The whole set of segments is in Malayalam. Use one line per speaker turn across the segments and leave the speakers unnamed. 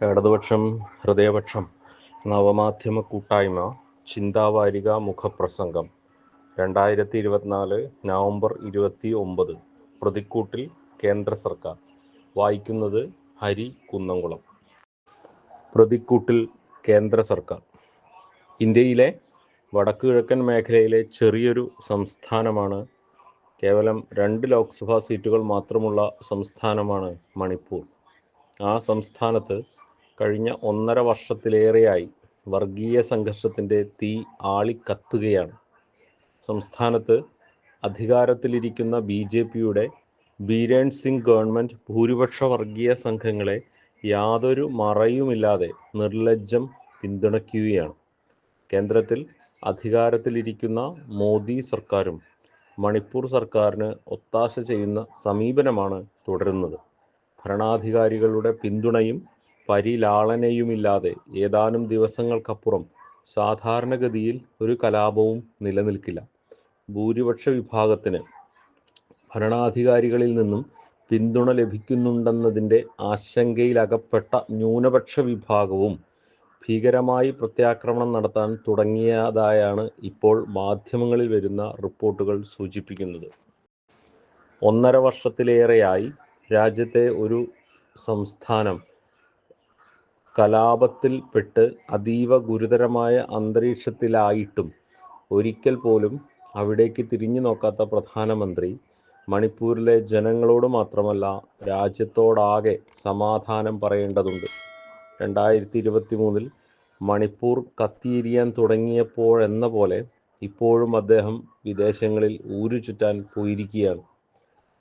ഇടതുപക്ഷം ഹൃദയപക്ഷം നവമാധ്യമ കൂട്ടായ്മ ചിന്താവാരിക മുഖപ്രസംഗം രണ്ടായിരത്തി ഇരുപത്തിനാല് നവംബർ ഇരുപത്തി ഒമ്പത് പ്രതിക്കൂട്ടിൽ കേന്ദ്ര സർക്കാർ. വായിക്കുന്നത് ഹരി കുന്നംകുളം. പ്രതിക്കൂട്ടിൽ കേന്ദ്ര സർക്കാർ. ഇന്ത്യയിലെ വടക്കു കിഴക്കൻ മേഖലയിലെ ചെറിയൊരു സംസ്ഥാനമാണ് കേവലം രണ്ട് ലോക്സഭാ സീറ്റുകൾ മാത്രമുള്ള സംസ്ഥാനമാണ് മണിപ്പൂർ. ആ സംസ്ഥാനത്ത് കഴിഞ്ഞ ഒന്നര വർഷത്തിലേറെയായി വർഗീയ സംഘർഷത്തിന്റെ തീ ആളിക്കത്തുകയാണ്. സംസ്ഥാനത്ത് അധികാരത്തിലിരിക്കുന്ന ബി ജെ പിയുടെ ബീരേൺ സിംഗ് ഗവൺമെന്റ് ഭൂരിപക്ഷ വർഗീയ സംഘങ്ങളെ യാതൊരു മറയുമില്ലാതെ നിർലജ്ജം പിന്തുണയ്ക്കുകയാണ്. കേന്ദ്രത്തിൽ അധികാരത്തിലിരിക്കുന്ന മോദി സർക്കാരും മണിപ്പൂർ സർക്കാരിന് ഒത്താശ ചെയ്യുന്ന സമീപനമാണ് തുടരുന്നത്. ഭരണാധികാരികളുടെ പിന്തുണയും പരിലാളനയുമില്ലാതെ ഏതാനും ദിവസങ്ങൾക്കപ്പുറം സാധാരണഗതിയിൽ ഒരു കലാപവും നിലനിൽക്കില്ല. ഭൂരിപക്ഷ വിഭാഗത്തിന് ഭരണാധികാരികളിൽ നിന്നും പിന്തുണ ലഭിക്കുന്നുണ്ടെന്നതിന്റെ ആശങ്കയിലകപ്പെട്ട ന്യൂനപക്ഷ വിഭാഗവും ഭീകരമായി പ്രത്യാക്രമണം നടത്താൻ തുടങ്ങിയതായാണ് ഇപ്പോൾ മാധ്യമങ്ങളിൽ വരുന്ന റിപ്പോർട്ടുകൾ സൂചിപ്പിക്കുന്നത്. ഒന്നര വർഷത്തിലേറെയായി രാജ്യത്തെ ഒരു സംസ്ഥാനം കലാപത്തിൽപ്പെട്ട് അതീവ ഗുരുതരമായ അന്തരീക്ഷത്തിലായിട്ടും ഒരിക്കൽ പോലും അവിടേക്ക് തിരിഞ്ഞു നോക്കാത്ത പ്രധാനമന്ത്രി മണിപ്പൂരിലെ ജനങ്ങളോട് മാത്രമല്ല രാജ്യത്തോടാകെ സമാധാനം പറയേണ്ടതുണ്ട്. രണ്ടായിരത്തി ഇരുപത്തി മൂന്നിൽ മണിപ്പൂർ കത്തിയിരിയാൻ തുടങ്ങിയപ്പോഴെന്ന പോലെ ഇപ്പോഴും അദ്ദേഹം വിദേശങ്ങളിൽ ഊരു ചുറ്റാൻ പോയിരിക്കുകയാണ്.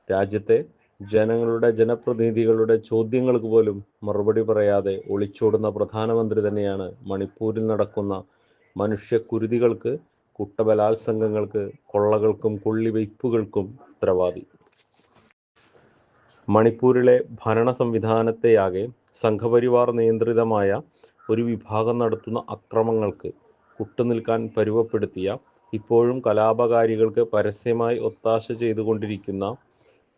രാജ്യത്തെ ജനങ്ങളുടെ ജനപ്രതിനിധികളുടെ ചോദ്യങ്ങൾക്ക് പോലും മറുപടി പറയാതെ ഒളിച്ചോടുന്ന പ്രധാനമന്ത്രി തന്നെയാണ് മണിപ്പൂരിൽ നടക്കുന്ന മനുഷ്യക്കുരുതികൾക്ക് കുട്ടബലാത്സംഗങ്ങൾക്ക് കൊള്ളകൾക്കും കൊള്ളിവയ്പ്പുകൾക്കും ഉത്തരവാദി. മണിപ്പൂരിലെ ഭരണ സംവിധാനത്തെയാകെ സംഘപരിവാർ നിയന്ത്രിതമായ ഒരു വിഭാഗം നടത്തുന്ന അക്രമങ്ങൾക്ക് കുട്ടുനിൽക്കാൻ പരുവപ്പെടുത്തിയ ഇപ്പോഴും കലാപകാരികൾക്ക് പരസ്യമായി ഒത്താശ ചെയ്തുകൊണ്ടിരിക്കുന്ന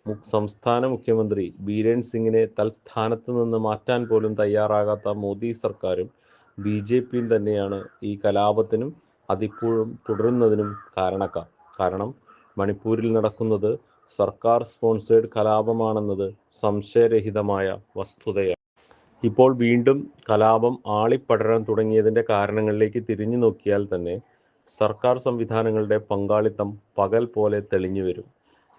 സംസ്ഥാന മുഖ്യമന്ത്രി ബീരേൻ സിംഗിനെ തൽസ്ഥാനത്ത് നിന്ന് മാറ്റാൻ പോലും തയ്യാറാകാത്ത മോദി സർക്കാരും ബി ജെ പിയും തന്നെയാണ് ഈ കലാപത്തിനും അതിപ്പോഴും തുടരുന്നതിനും കാരണക്കാർ കാരണം മണിപ്പൂരിൽ നടക്കുന്നത് സർക്കാർ സ്പോൺസേഡ് കലാപമാണെന്നത് സംശയരഹിതമായ വസ്തുതയാണ്. ഇപ്പോൾ വീണ്ടും കലാപം ആളിപ്പടരാൻ തുടങ്ങിയതിന്റെ കാരണങ്ങളിലേക്ക് തിരിഞ്ഞു നോക്കിയാൽ തന്നെ സർക്കാർ സംവിധാനങ്ങളുടെ പങ്കാളിത്തം പകൽ പോലെ തെളിഞ്ഞു വരും.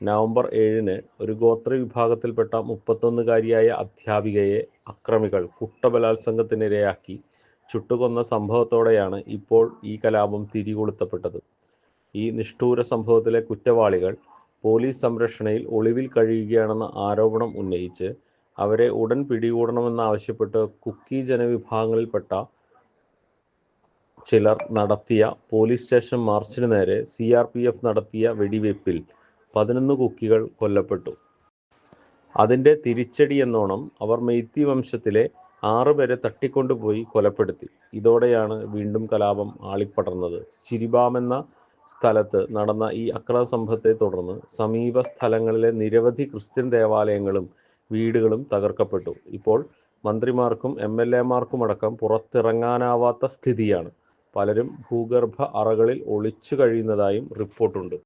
നവംബർ ഏഴിന് ഒരു ഗോത്ര വിഭാഗത്തിൽപ്പെട്ട മുപ്പത്തൊന്നുകാരിയായ അധ്യാപികയെ അക്രമികൾ കുട്ടബലാത്സംഗത്തിനിരയാക്കി ചുട്ടുകൊന്ന സംഭവത്തോടെയാണ് ഇപ്പോൾ ഈ കലാപം തിരികൊളുത്തപ്പെട്ടത്. ഈ നിഷ്ഠൂര സംഭവത്തിലെ കുറ്റവാളികൾ പോലീസ് സംരക്ഷണയിൽ ഒളിവിൽ കഴിയുകയാണെന്ന ആരോപണം ഉന്നയിച്ച് അവരെ ഉടൻ പിടികൂടണമെന്നാവശ്യപ്പെട്ട് കുക്കി ജനവിഭാഗങ്ങളിൽപ്പെട്ട ചിലർ നടത്തിയ പോലീസ് സ്റ്റേഷൻ മാർച്ചിന് നേരെ സി നടത്തിയ വെടിവയ്പിൽ പതിനൊന്ന് കുക്കികൾ കൊല്ലപ്പെട്ടു. അതിന്റെ തിരിച്ചടി എന്നോണം അവർ മെയ്ത്തി വംശത്തിലെ ആറ് പേരെ തട്ടിക്കൊണ്ടുപോയി കൊലപ്പെടുത്തി. ഇതോടെയാണ് വീണ്ടും കലാപം ആളിപ്പടർന്നത്. ചിരിബാം എന്ന സ്ഥലത്ത് നടന്ന ഈ അക്രമ സംഭവത്തെ തുടർന്ന് സമീപ സ്ഥലങ്ങളിലെ നിരവധി ക്രിസ്ത്യൻ ദേവാലയങ്ങളും വീടുകളും തകർക്കപ്പെട്ടു. ഇപ്പോൾ മന്ത്രിമാർക്കും എം എൽ എമാർക്കും അടക്കം പുറത്തിറങ്ങാനാവാത്ത സ്ഥിതിയാണ്. പലരും ഭൂഗർഭ അറകളിൽ ഒളിച്ചു കഴിയുന്നതായും റിപ്പോർട്ടുണ്ട്.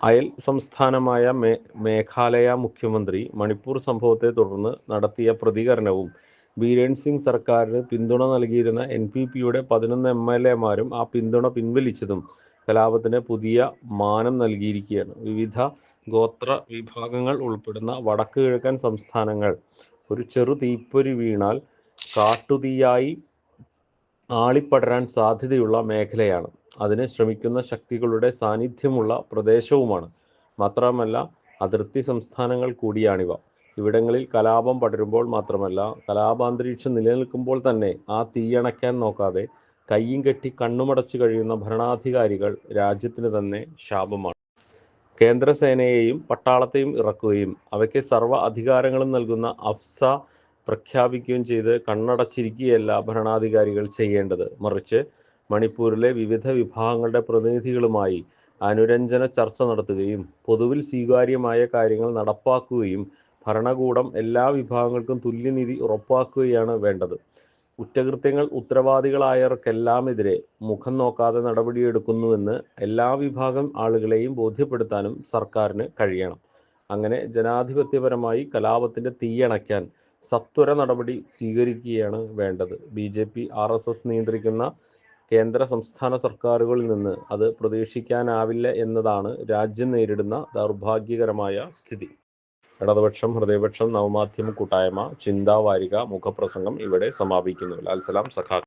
അയൽ സംസ്ഥാനമായ മേ മേഘാലയ മുഖ്യമന്ത്രി മണിപ്പൂർ സംഭവത്തെ തുടർന്ന് നടത്തിയ പ്രതികരണവും ബീരേൻ സിംഗ് സർക്കാരിന് പിന്തുണ നൽകിയിരുന്ന എൻ പി പിയുടെ പതിനൊന്ന് എം എൽ എമാരും ആ പിന്തുണ പിൻവലിച്ചതും കലാപത്തിന് പുതിയ മാനം നൽകിയിരിക്കുകയാണ്. വിവിധ ഗോത്ര വിഭാഗങ്ങൾ ഉൾപ്പെടുന്ന വടക്ക് കിഴക്കൻ സംസ്ഥാനങ്ങൾ ഒരു ചെറു തീപ്പൊരി വീണാൽ കാട്ടുതീയായി ആളിപ്പടരാൻ സാധ്യതയുള്ള മേഖലയാണ്. അതിന് ശ്രമിക്കുന്ന ശക്തികളുടെ സാന്നിധ്യമുള്ള പ്രദേശവുമാണ്. മാത്രമല്ല അതിർത്തി സംസ്ഥാനങ്ങൾ കൂടിയാണിവ. ഇവിടങ്ങളിൽ കലാപം പടരുമ്പോൾ മാത്രമല്ല കലാപാന്തരീക്ഷം നിലനിൽക്കുമ്പോൾ തന്നെ ആ തീയണയ്ക്കാൻ നോക്കാതെ കയ്യും കെട്ടി കണ്ണുമടച്ചു കഴിയുന്ന ഭരണാധികാരികൾ രാജ്യത്തിന് തന്നെ ശാപമാണ്. കേന്ദ്രസേനയെയും പട്ടാളത്തെയും ഇറക്കുകയും അവയ്ക്ക് സർവ അധികാരങ്ങളും നൽകുന്ന അഫ്സ പ്രഖ്യാപിക്കുകയും ചെയ്ത് കണ്ണടച്ചിരിക്കുകയല്ല ഭരണാധികാരികൾ ചെയ്യേണ്ടത്. മറിച്ച് മണിപ്പൂരിലെ വിവിധ വിഭാഗങ്ങളുടെ പ്രതിനിധികളുമായി അനുരഞ്ജന ചർച്ച നടത്തുകയും പൊതുവിൽ സ്വീകാര്യമായ കാര്യങ്ങൾ നടപ്പാക്കുകയും ഭരണകൂടം എല്ലാ വിഭാഗങ്ങൾക്കും തുല്യനീതി ഉറപ്പാക്കുകയാണ് വേണ്ടത്. കുറ്റകൃത്യങ്ങൾ ഉത്തരവാദികളായവർക്കെല്ലാമെതിരെ മുഖം നോക്കാതെ നടപടിയെടുക്കുന്നുവെന്ന് എല്ലാ വിഭാഗം ആളുകളെയും ബോധ്യപ്പെടുത്താനും സർക്കാരിന് കഴിയണം. അങ്ങനെ ജനാധിപത്യപരമായി കലാപത്തിന്റെ തീയണയ്ക്കാൻ സത്വര നടപടി സ്വീകരിക്കുകയാണ് വേണ്ടത്. B J P R S S നിയന്ത്രിക്കുന്ന കേന്ദ്ര സംസ്ഥാന സർക്കാരുകളിൽ നിന്ന് അത് പ്രതീക്ഷിക്കാനാവില്ല എന്നതാണ് രാജ്യം നേരിടുന്ന ദൗർഭാഗ്യകരമായ സ്ഥിതി. ഇടതുപക്ഷം ഹൃദയപക്ഷം നവമാധ്യമ കൂട്ടായ്മ ചിന്താവാരിക മുഖപ്രസംഗം ഇവിടെ സമാപിക്കുന്നു ലാൽസലാം സഖാ